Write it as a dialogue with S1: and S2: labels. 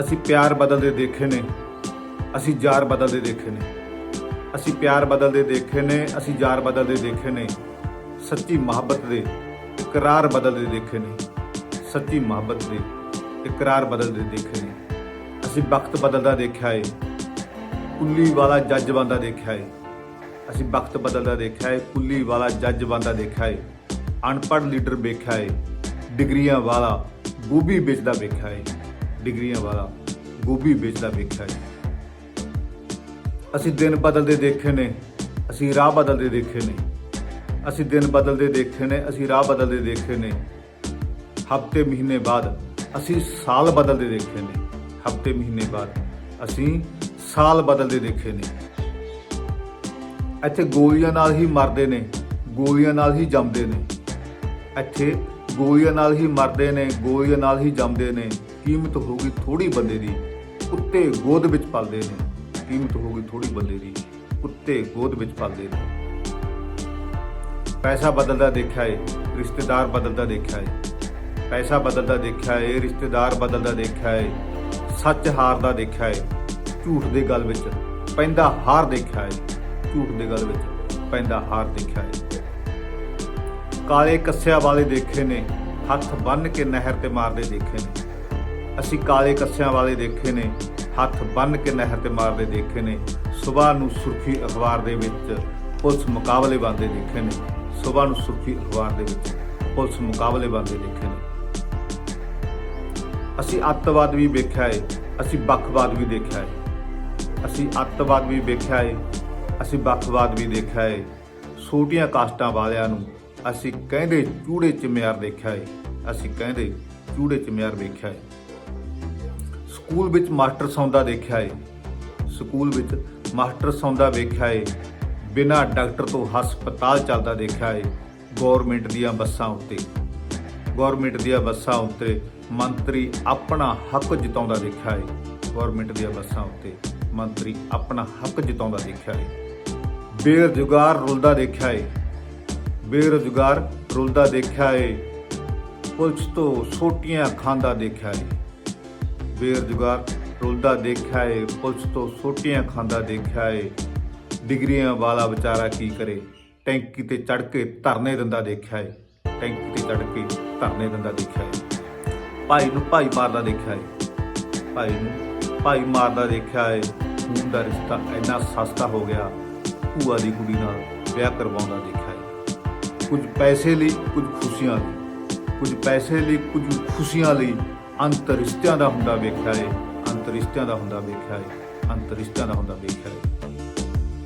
S1: ਅਸੀਂ ਪਿਆਰ ਬਦਲਦੇ ਦੇਖੇ ਨੇ, ਅਸੀਂ ਯਾਰ ਬਦਲਦੇ ਦੇਖੇ ਨੇ। ਅਸੀਂ ਪਿਆਰ ਬਦਲਦੇ ਦੇਖੇ ਨੇ, ਅਸੀਂ ਯਾਰ ਬਦਲਦੇ ਦੇਖੇ ਨੇ। ਸੱਚੀ ਮੁਹੱਬਤ ਦੇ ਇਕਰਾਰ ਬਦਲਦੇ ਦੇਖੇ ਨੇ। ਸੱਚੀ ਮੁਹੱਬਤ ਦੇ ਇਕਰਾਰ ਬਦਲਦੇ ਦੇਖੇ ਨੇ। ਅਸੀਂ ਵਕਤ ਬਦਲਦਾ ਦੇਖਿਆ ਏ। ਕੁੱਲੀ ਵਾਲਾ ਜੱਜ ਬੰਦਾ ਦੇਖਿਆ ਏ। ਅਸੀਂ ਵਕਤ ਬਦਲਦਾ ਦੇਖਿਆ ਏ। ਕੁੱਲੀ ਵਾਲਾ ਜੱਜ ਬੰਦਾ ਦੇਖਿਆ ਏ। ਅਨਪੜ੍ਹ ਲੀਡਰ ਵੇਖਿਆ ਏ। ਡਿਗਰੀਆਂ ਵਾਲਾ ਗੋਭੀ ਵੇਚਦਾ ਵੇਖਿਆ ਏ। ਡਿਗਰੀਆਂ ਵਾਲਾ ਗੋਭੀ ਵੇਚਦਾ ਵੇਖਿਆ ਏ ਅਸੀਂ ਦਿਨ ਬਦਲਦੇ ਦੇਖੇ ਨੇ, ਅਸੀਂ ਰਾਹ ਬਦਲਦੇ ਦੇਖੇ ਨੇ। ਅਸੀਂ ਦਿਨ ਬਦਲਦੇ ਦੇਖੇ ਨੇ, ਅਸੀਂ ਰਾਹ ਬਦਲਦੇ ਦੇਖੇ ਨੇ। ਹਫ਼ਤੇ, ਮਹੀਨੇ ਬਾਅਦ ਅਸੀਂ ਸਾਲ ਬਦਲਦੇ ਦੇਖੇ ਨੇ। ਹਫ਼ਤੇ, ਮਹੀਨੇ ਬਾਅਦ ਅਸੀਂ ਸਾਲ ਬਦਲਦੇ ਦੇਖੇ ਨੇ। ਇੱਥੇ ਗੋਲੀਆਂ ਨਾਲ ਹੀ ਮਰਦੇ ਨੇ, ਗੋਲੀਆਂ ਨਾਲ ਹੀ ਜੰਮਦੇ ਨੇ। ਇੱਥੇ ਗੋਲੀਆਂ ਨਾਲ ਹੀ ਮਰਦੇ ਨੇ, ਗੋਲੀਆਂ ਨਾਲ ਹੀ ਜੰਮਦੇ ਨੇ। ਕੀਮਤ ਹੋਊਗੀ ਥੋੜੀ ਬੰਦੇ ਦੀ, ਕੁੱਤੇ ਗੋਦ ਵਿੱਚ ਪਲਦੇ ਨੇ। ਕੀਮਤ ਹੋਊਗੀ ਥੋੜੀ ਬੰਦੇ ਦੀ, ਕੁੱਤੇ ਗੋਦ ਵਿੱਚ ਪਲਦੇ ਨੇ। ਪੈਸਾ ਬਦਲਦਾ ਦੇਖਿਆ ਏ, ਰਿਸ਼ਤੇਦਾਰ ਬਦਲਦਾ ਦੇਖਿਆ ਏ। ਪੈਸਾ ਬਦਲਦਾ ਦੇਖਿਆ ਏ, ਰਿਸ਼ਤੇਦਾਰ ਬਦਲਦਾ ਦੇਖਿਆ ਏ। ਸੱਚ ਹਾਰਦਾ ਦੇਖਿਆ ਏ, ਝੂਠ ਦੇ ਗੱਲ ਵਿੱਚ ਪੈਂਦਾ ਹਾਰ ਦੇਖਿਆ ਏ। ਝੂਠ ਦੇ ਗੱਲ ਵਿੱਚ ਪੈਂਦਾ ਹਾਰ ਦੇਖਿਆ ਏ। ਕਾਲੇ ਕੱਸਿਆਂ ਵਾਲੇ ਦੇਖੇ ਨੇ, ਹੱਥ ਬੰਨ ਕੇ ਨਹਿਰ ਤੇ ਮਾਰਦੇ ਦੇਖੇ ਨੇ। ਅਸੀਂ ਕਾਲੇ ਕੱਸਿਆਂ ਵਾਲੇ ਦੇਖੇ ਨੇ, ਹੱਥ ਬੰਨ ਕੇ ਨਹਿਰ ਤੇ ਮਾਰਦੇ ਦੇਖੇ ਨੇ। ਸਵੇਰ ਨੂੰ ਸੁਰਖੀ ਅਖਬਾਰ ਦੇ ਵਿੱਚ ਪੁਲਿਸ ਮੁਕਾਬਲੇ ਬੰਦੇ ਦੇਖੇ ਨੇ। ਸਵੇਰ ਨੂੰ ਸੁਰਖੀ ਅਖਬਾਰ ਦੇ ਵਿੱਚ ਪੁਲਿਸ ਮੁਕਾਬਲੇ ਬੰਦੇ ਦੇਖੇ ਨੇ। ਅਸੀਂ ਅੱਤਵਾਦ ਵੀ ਵੇਖਿਆ ਏ, ਅਸੀਂ ਵੱਖਵਾਦ ਵੀ ਦੇਖਿਆ ਏ। ਅਸੀਂ ਅੱਤਵਾਦ ਵੀ ਵੇਖਿਆ ਏ, ਅਸੀਂ ਵੱਖਵਾਦ ਵੀ ਦੇਖਿਆ ਏ। ਛੋਟੀਆਂ ਕਾਸਟਾਂ ਵਾਲਿਆਂ ਨੂੰ ਅਸੀਂ ਕਹਿੰਦੇ ਚੂੜੇ ਚਿਮਿਆਰ ਦੇਖਿਆ ਏ। ਅਸੀਂ ਕਹਿੰਦੇ ਚੂੜੇ ਚਮਿਆਰ ਵੇਖਿਆ ਏ। ਸਕੂਲ ਵਿੱਚ ਮਾਸਟਰ ਸੌਂਦਾ ਦੇਖਿਆ ਏ। ਸਕੂਲ ਵਿੱਚ ਮਾਸਟਰ ਸੌਂਦਾ ਵੇਖਿਆ ਏ। ਬਿਨਾਂ ਡਾਕਟਰ ਤੋਂ ਹਸਪਤਾਲ ਚੱਲਦਾ ਦੇਖਿਆ ਏ। ਗਵਰਨਮੈਂਟ ਦੀਆਂ ਬੱਸਾਂ ਉੱਤੇ। ਗਵਰਨਮੈਂਟ ਦੀਆਂ ਬੱਸਾਂ ਉੱਤੇ ਮੰਤਰੀ ਆਪਣਾ ਹੱਕ ਜਿਤਾਉਂਦਾ ਦੇਖਿਆ ਏ। ਗਵਰਨਮੈਂਟ ਦੀਆਂ ਬੱਸਾਂ ਉੱਤੇ ਮੰਤਰੀ ਆਪਣਾ ਹੱਕ ਜਿਤਾਉਂਦਾ ਦੇਖਿਆ ਏ। ਬੇਰੁਜ਼ਗਾਰ ਰੁਲਦਾ ਦੇਖਿਆ ਏ। ਬੇਰੁਜ਼ਗਾਰ ਰੁਲਦਾ ਦੇਖਿਆ ਏ, ਪੁਲਿਸ ਤੋਂ ਛੋਟੀਆਂ ਖਾਂਦਾ ਦੇਖਿਆ ਏ। ਬੇਰੁਜ਼ਗਾਰ ਰੁਲਦਾ ਦੇਖਿਆ ਏ, ਪੁਲਿਸ ਤੋਂ ਛੋਟੀਆਂ ਖਾਂਦਾ ਦੇਖਿਆ ਏ। ਡਿਗਰੀਆਂ ਵਾਲਾ ਵਿਚਾਰਾ ਕੀ ਕਰੇ? ਟੈਂਕੀ ਤੇ ਚੜ ਕੇ ਧਰਨੇ ਦਿੰਦਾ ਦੇਖਿਆ ਏ। ਟੈਂਕੀ ਤੇ ਚੜ ਕੇ ਧਰਨੇ ਦਿੰਦਾ ਦੇਖਿਆ ਏ। ਭਾਈ ਨੂੰ ਭਾਈ ਮਾਰਦਾ ਦੇਖਿਆ ਏ। ਭਾਈ ਨੂੰ ਭਾਈ ਮਾਰਦਾ ਦੇਖਿਆ ਏ। ਖੂਨ ਦਾ ਰਿਸ਼ਤਾ ਇੰਨਾ ਸਸਤਾ ਹੋ ਗਿਆ। ਭੂਆ ਦੀ ਕੁੜੀ ਨਾਲ ਵਿਆਹ ਕਰਵਾਉਂਦਾ ਦੇਖਿਆ ਏ। ਕੁਝ ਪੈਸੇ ਲਈ, ਕੁਝ ਖੁਸ਼ੀਆਂ ਲਈ। ਕੁਝ ਪੈਸੇ ਲਈ, ਕੁਝ ਖੁਸ਼ੀਆਂ ਲਈ ਅੰਤਰ ਰਿਸ਼ਤਿਆਂ ਦਾ ਹੁੰਦਾ ਵੇਖਿਆ ਏ, ਅੰਤਰ ਰਿਸ਼ਤਿਆਂ ਦਾ ਹੁੰਦਾ ਵੇਖਿਆ ਏ, ਅੰਤਰ ਰਿਸ਼ਤਿਆਂ ਦਾ ਹੁੰਦਾ ਵੇਖਿਆ ਏ।